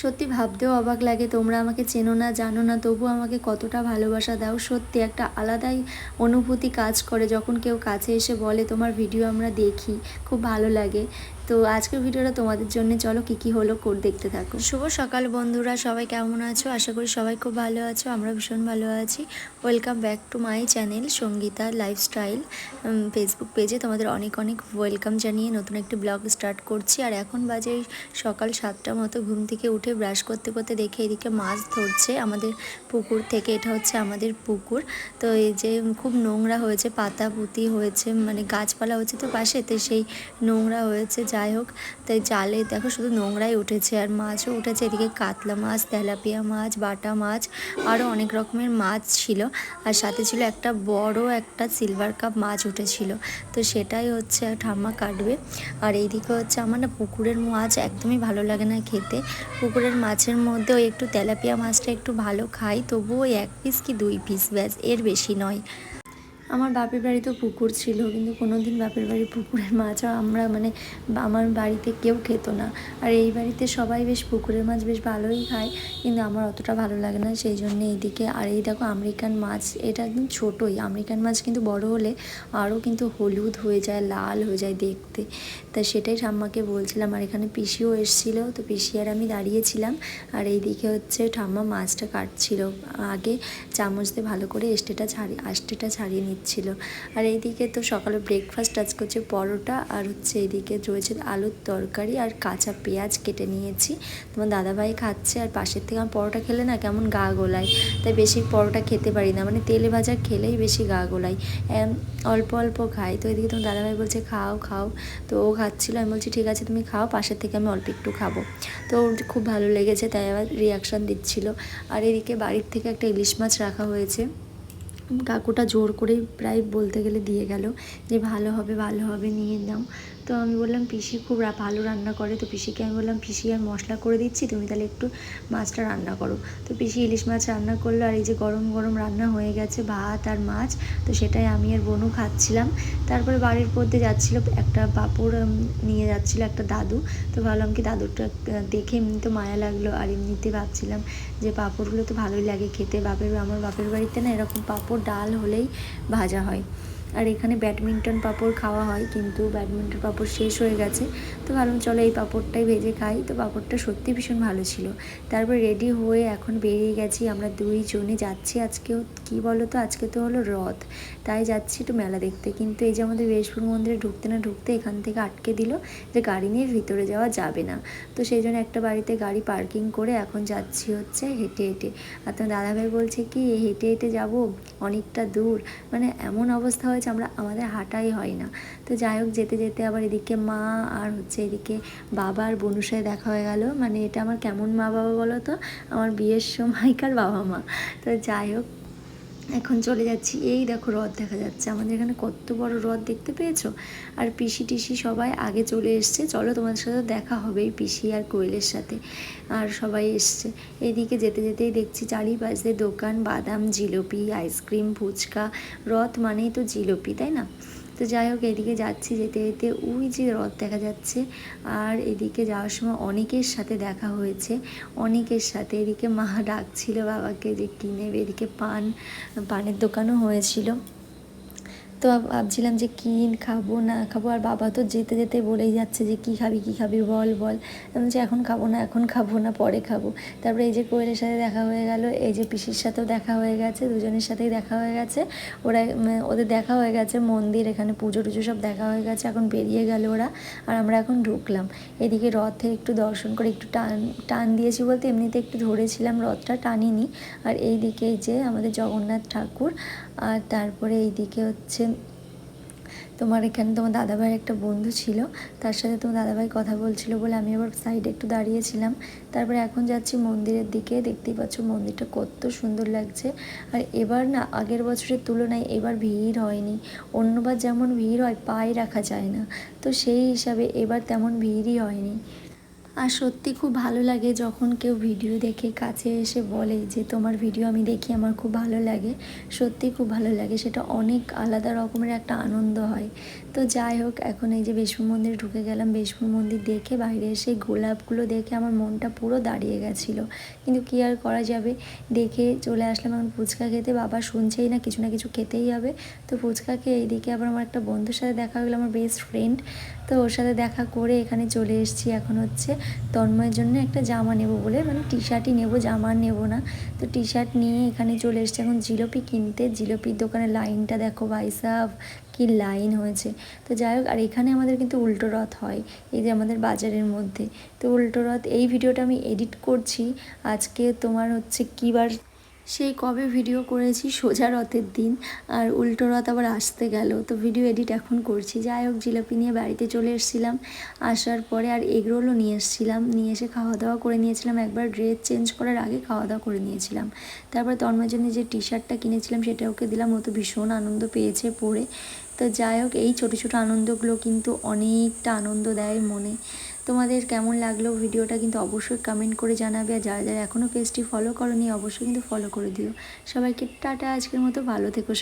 সত্যি ভাবতেও অবাক লাগে, তোমরা আমাকে চেনো না, জানো না, তবু আমাকে কতটা ভালোবাসা দাও। সত্যি একটা আলাদাই অনুভূতি কাজ করে, যখন কেউ কাছে এসে বলে, তোমার ভিডিও আমরা দেখি, খুব ভালো লাগে। তো আজকের ভিডিওটা তোমাদের জন্য। চলো কী কী হলো কোর দেখতে থাকো। শুভ সকাল বন্ধুরা, সবাই কেমন আছো? আশা করি সবাই খুব ভালো আছো, আমরা ভীষণ ভালো আছি। Welcome back to my channel Sangeeta lifestyle Facebook পেজে তোমাদের অনেক অনেক ওয়েলকাম জানিয়ে নতুন একটি ব্লগ স্টার্ট করছি। আর এখন বাজে সকাল সাতটা মতো, ঘুম থেকে উঠে ব্রাশ করতে করতে দেখে এদিকে মাছ ধরছে আমাদের পুকুর থেকে, এটা হচ্ছে আমাদের পুকুর। তো এই যে খুব নোংরা হয়েছে, পাতা পুঁতি হয়েছে মানে গাছপালা হচ্ছে তো পাশে, তো সেই নোংরা হয়েছে যাই হোক, তাই জালে দেখো শুধু নোংরাই উঠেছে আর মাছও উঠেছে। এদিকে কাতলা মাছ, তেলাপিয়া মাছ, বাটা মাছ আরও অনেক রকমের মাছ ছিল। আর সাথে ছিল একটা বড় একটা সিলভার কাপ মাছ উঠেছিল। তো সেটাই হচ্ছে ঠাম্মা কাটবে। আর এইদিকে হচ্ছে আমার না পুকুরের মাছ একদমই ভালো লাগে না খেতে। পুকুরের মাছের মধ্যে ওই একটু তেলাপিয়া মাছটা একটু ভালো খাই, তবুও এক পিস কি দুই পিস ব্যাস, এর বেশি নয়। আমার বাপের বাড়িতেও পুকুর ছিল, কিন্তু কোনো দিন বাপের বাড়ির পুকুরের মাছও আমরা মানে আমার বাড়িতে কেউ খেত না। আর এই বাড়িতে সবাই বেশ পুকুরের মাছ বেশ ভালোই খায়, কিন্তু আমার অতটা ভালো লাগে না সেই জন্য এইদিকে আর এই দেখো আমেরিকান মাছ, এটা একদম ছোটোই। আমেরিকান মাছ কিন্তু বড় হলে আরও কিন্তু হলুদ হয়ে যায়, লাল হয়ে যায় দেখতে। তা সেটাই ঠাম্মাকে বলছিলাম। আর এখানে পিসিও এসেছিল, তো পিসি আর আমি দাঁড়িয়েছিলাম। আর এইদিকে হচ্ছে ঠাম্মা মাছটা কাটছিল। আগে চামচ দিয়ে ভালো করে এস্টেটা ছাড়ি আস্টেটা ছাড়িয়ে নিচ্ছিল আর এইদিকে তো সকালে ব্রেকফাস্ট আজ করছে পরোটা, আর হচ্ছে এইদিকে রয়েছে আলুর তরকারি আর কাঁচা পেঁয়াজ কেটে নিয়েছি। তোমার দাদাভাই খাচ্ছে, আর পাশের থেকে আমার পরোটা খেলে না কেমন গা গোলায়। তাই বেশি পরোটা খেতে পারি না মানে তেলে ভাজা খেলেই বেশি গা গোলাই অল্প অল্প খাই। তো এদিকে তোমার দাদাভাই বলছে, খাও খাও। তো ও খাচ্ছিলো, আমি বলছি, ঠিক আছে, তুমি খাও, পাশের থেকে আমি অল্প একটু খাব। তো ওর খুব ভালো লেগেছে, তাই আবার রিয়াকশান দিচ্ছিল। আর এদিকে বাড়ির থেকে একটা ইলিশ মাছ রাখা হয়েছে। কাকুটা জোর করেই প্রায় বলতে গেলে দিয়ে গেল যে ভালো হবে ভালো হবে, নিয়ে নাও। তো আমি বললাম পিসি খুব ভালো রান্না করে। তো পিসিকে আমি বললাম পিসি আর মশলা করে দিচ্ছি তুমি তাহলে একটু মাছটা রান্না করো। তো পিসি ইলিশ মাছ রান্না করল আর এই যে গরম গরম রান্না হয়ে গেছে ভাত আর মাছ তো সেটাই আমি আর বনু খাচ্ছিলাম। তারপরে বাড়ির মধ্যে যাচ্ছিল একটা পাপড় নিয়ে যাচ্ছিল একটা দাদু। তো ভাবলাম কি দাদুরটা আহ, দেখে এমনি তো মায়া লাগল আর এমনিতে ভাবছিলাম যে পাঁপড়গুলো তো ভালোই লাগে খেতে। বাপের আমার বাপের বাড়িতে না এরকম পাঁপড় ডাল হলেই ভাজা হয়। আর এখানে ব্যাডমিন্টন পাঁপড় খাওয়া হয়, কিন্তু ব্যাডমিন্টন পাঁপড় শেষ হয়ে গেছে। তো ভাবলাম, চলো এই পাঁপড়টাই ভেজে খাই। তো পাঁপড়টা সত্যি ভীষণ ভালো ছিল। তারপর রেডি হয়ে এখন বেরিয়ে গেছি। আমরা দুইজনে যাচ্ছি আজকেও। কি বলো তো আজকে তো হলো রথ। তাই যাচ্ছি একটু মেলা দেখতে। কিন্তু এই যে আমাদের বেশপুর মন্দিরে ঢুকতে না ঢুকতে এখান থেকে আটকে দিল যে গাড়ি নিয়ে ভিতরে যাওয়া যাবে না। তো সেই জন্য একটা বাড়িতে গাড়ি পার্কিং করে এখন যাচ্ছি হচ্ছে হেঁটে হেঁটে। আর তোমার দাদাভাই বলছে কি, হেঁটে হেঁটে যাব? অনেকটা দূর। মানে এমন অবস্থা হয়েছে, আমরা, আমাদের হাঁটাই হয় না। তো যাই হোক, যেতে যেতে আবার এদিকে মা আর হচ্ছে এদিকে বাবা আর বনুষায় দেখা হয়ে গেল। মানে এটা আমার কেমন মা বাবা বলো তো? আমার বিয়ের সময়কার বাবা মা। তো যাই হোক এখন চলে যাচ্ছি। এই দেখো হ্রদ দেখা যাচ্ছে। আমাদের এখানে কত বড় হ্রদ দেখতে পেয়েছ? আর পিসি টিসি সবাই আগে চলে এসছে। চলো তোমাদের সাথে দেখা হবে এই পিসি আর কোয়েলের সাথে। আর সবাই এসছে। এদিকে যেতে যেতেই দেখছি চারিপাশে দোকান, বাদাম, জিলিপি, আইসক্রিম, ফুচকা। রথ মানেই তো জিলিপি, তাই না? তো যাই হোক, এদিকে যাচ্ছি যেতে যেতে। ওই যে রথ দেখা যাচ্ছে, আর এদিকে যাওয়ার সময় অনেকের সাথে দেখা হয়েছে। অনেকের সাথে এদিকে মা ডাকছিল বাবাকে যে কিনে এদিকে পান, পানের দোকানও হয়েছিল। তো ভাবছিলাম যে কী খাব, না খাব, আর বাবা তো যেতে যেতে বলেই যাচ্ছে যে কী খাবি কী খাবি, বল বল। আমি বলছি, এখন খাব না, এখন খাব না, পরে খাব। তারপরে এই যে কোয়েলের সাথে দেখা হয়ে গেল, এই যে পিসির সাথেও দেখা হয়ে গেছে, দুজনের সাথেই দেখা হয়ে গেছে। ওরা ওদের দেখা হয়ে গেছে, মন্দির, এখানে পুজো টুজো সব দেখা হয়ে গেছে, এখন বেরিয়ে গেল ওরা, আর আমরা এখন ঢুকলাম। এদিকে রথে একটু দর্শন করে একটু টান টান দিয়েছি বলতে এমনিতে একটু ধরেছিলাম, রথটা টানিনি। আর এই যে আমাদের জগন্নাথ ঠাকুর, আর তারপরে এইদিকে হচ্ছে তোমার এখানে তোমার দাদাভাইয়ের একটা বন্ধু ছিল, তার সাথে তোমার দাদাভাই কথা বলছিল বলে আমি আবার সাইডে একটু দাঁড়িয়েছিলাম। তারপরে এখন যাচ্ছি মন্দিরের দিকে, দেখতেই পাচ্ছ মন্দিরটা কত সুন্দর লাগছে। আর এবার না, আগের বছরের তুলনায় এবার ভিড় হয়নি। অন্যবার যেমন ভিড় হয়, পায়ে রাখা যায় না। তো সেই হিসাবে এবার তেমন ভিড়ই হয়নি। আর সত্যি খুব ভালো লাগে যখন কেউ ভিডিও দেখে কাছে এসে বলে যে, তোমার ভিডিও আমি দেখি, আমার খুব ভালো লাগে। সত্যি খুব ভালো লাগে, সেটা অনেক আলাদা রকমের একটা আনন্দ হয়। তো যাই হোক, এখন এই যে বেশপুর মন্দিরে ঢুকে গেলাম বেশপুর মন্দির দেখে বাইরে এসে গোলাপগুলো দেখে আমার মনটা পুরো দাঁড়িয়ে গেছিল। কিন্তু কী আর করা যাবে? দেখে চলে আসলাম এখন ফুচকা খেতে। বাবা শুনছেই না, কিছু না কিছু খেতেই হবে। তো ফুচকা খেয়ে এইদিকে আবার আমার একটা বন্ধুর সাথে দেখা হলো, আমার বেস্ট ফ্রেন্ড তো ওর সাথে দেখা করে এখানে চলে এসেছি এখন হচ্ছে। তন্ময়ের জন্য একটা জামা নেব বলে মানে টি শার্টই নেব, জামা নেব না। তো টি শার্ট নিয়ে এখানে চলে এসছে। এখন জিলোপি কিনতে, জিলোপির দোকানে লাইনটা দেখো ভাইসাব কি লাইন হয়েছে। তো যাই হোক, আর এখানে আমাদের কিন্তু উল্টো রথ হয়, এই যে আমাদের বাজারের মধ্যে। তো উল্টো রথ, এই ভিডিওটা আমি এডিট করছি। আজকে তোমার হচ্ছে কী বার সেই কবে ভিডিও করেছি? সোজা রথের দিন। আর উল্টো রথ আবার আসতে গেল। তো ভিডিও এডিট এখন করছি। যাই হোক, জিলাপি নিয়ে বাড়িতে চলে এসেছিলাম। আসার পরে আর এগরোলও নিয়ে এসেছিলাম। নিয়ে এসে খাওয়া দাওয়া করে নিয়েছিলাম। একবার ড্রেস চেঞ্জ করার আগে খাওয়া দাওয়া করে নিয়েছিলাম। তারপর তন্ময়ের জন্য যে টি শার্টটা কিনেছিলাম, সেটা ওকে দিলাম। ও তো ভীষণ আনন্দ পেয়েছে পরে। তো যাই হোক, এই ছোটো ছোটো আনন্দগুলো কিন্তু অনেকটা আনন্দ দেয় মনে। তোমাদের কেমন লাগল ভিডিওটা কিন্তু অবশ্যই কমেন্ট করে জানাবে, আর যারা যারা এখনও পেজটি ফলো করনি, অবশ্যই কিন্তু ফলো করে দিও সবাইকে টাটা, আজকের মতো ভালো থেকো।